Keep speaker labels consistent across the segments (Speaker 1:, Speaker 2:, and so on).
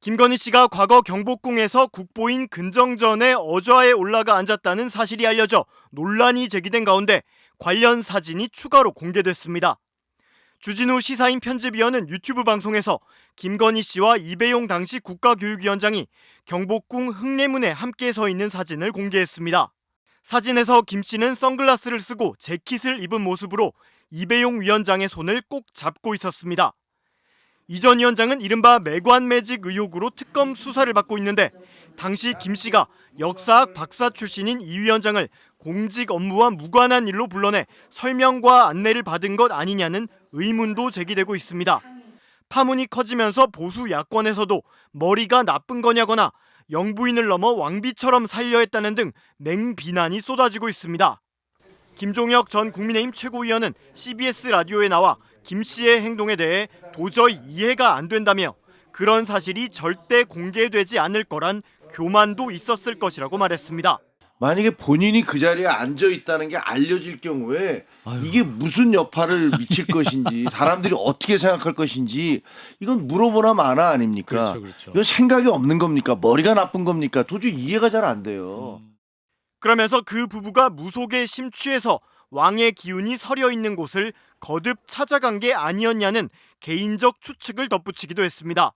Speaker 1: 김건희 씨가 과거 경복궁에서 국보인 근정전에 어좌에 올라가 앉았다는 사실이 알려져 논란이 제기된 가운데 관련 사진이 추가로 공개됐습니다. 주진우 시사인 편집위원은 유튜브 방송에서 김건희 씨와 이배용 당시 국가교육위원장이 경복궁 흥례문에 함께 서 있는 사진을 공개했습니다. 사진에서 김 씨는 선글라스를 쓰고 재킷을 입은 모습으로 이배용 위원장의 손을 꼭 잡고 있었습니다. 이전 위원장은 이른바 매관 매직 의혹으로 특검 수사를 받고 있는데 당시 김 씨가 역사학 박사 출신인 이 위원장을 공직 업무와 무관한 일로 불러내 설명과 안내를 받은 것 아니냐는 의문도 제기되고 있습니다. 파문이 커지면서 보수 야권에서도 머리가 나쁜 거냐거나 영부인을 넘어 왕비처럼 살려 했다는 등 맹비난이 쏟아지고 있습니다. 김종혁 전 국민의힘 최고위원은 CBS 라디오에 나와 김 씨의 행동에 대해 도저히 이해가 안 된다며 그런 사실이 절대 공개되지 않을 거란 교만도 있었을 것이라고 말했습니다.
Speaker 2: 만약에 본인이 그 자리에 앉아 있다는 게 알려질 경우에
Speaker 3: 아유.
Speaker 2: 이게 무슨 여파를 미칠 것인지 사람들이 어떻게 생각할 것인지 이건 물어보나 마나 아닙니까?
Speaker 3: 그렇죠, 그렇죠.
Speaker 2: 이거 생각이 없는 겁니까? 머리가 나쁜 겁니까? 도저히 이해가 잘 안 돼요.
Speaker 3: 음.
Speaker 1: 그러면서 그 부부가 무속에 심취해서 왕의 기운이 서려 있는 곳을 거듭 찾아간 게 아니었냐는 개인적 추측을 덧붙이기도 했습니다.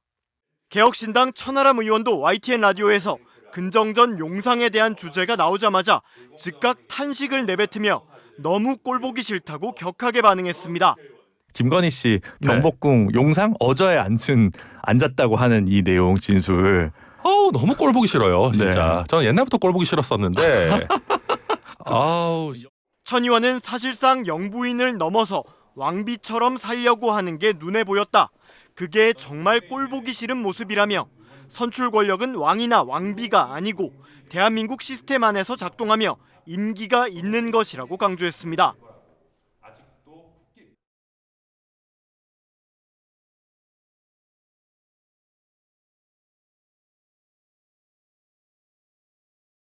Speaker 1: 개혁신당 천하람 의원도 YTN 라디오에서 근정전 용상에 대한 주제가 나오자마자 즉각 탄식을 내뱉으며 너무 꼴보기 싫다고 격하게 반응했습니다.
Speaker 4: 김건희 씨
Speaker 3: 네.
Speaker 4: 경복궁 용상 어저에 앉은 앉았다고 하는 이 내용 진술
Speaker 3: 아우 너무 꼴 보기 싫어요 진짜.
Speaker 4: 네.
Speaker 3: 저는 옛날부터 꼴 보기 싫었었는데. 아우
Speaker 1: 천 의원은 사실상 영부인을 넘어서 왕비처럼 살려고 하는 게 눈에 보였다. 그게 정말 꼴보기 싫은 모습이라며 선출 권력은 왕이나 왕비가 아니고 대한민국 시스템 안에서 작동하며 임기가 있는 것이라고 강조했습니다.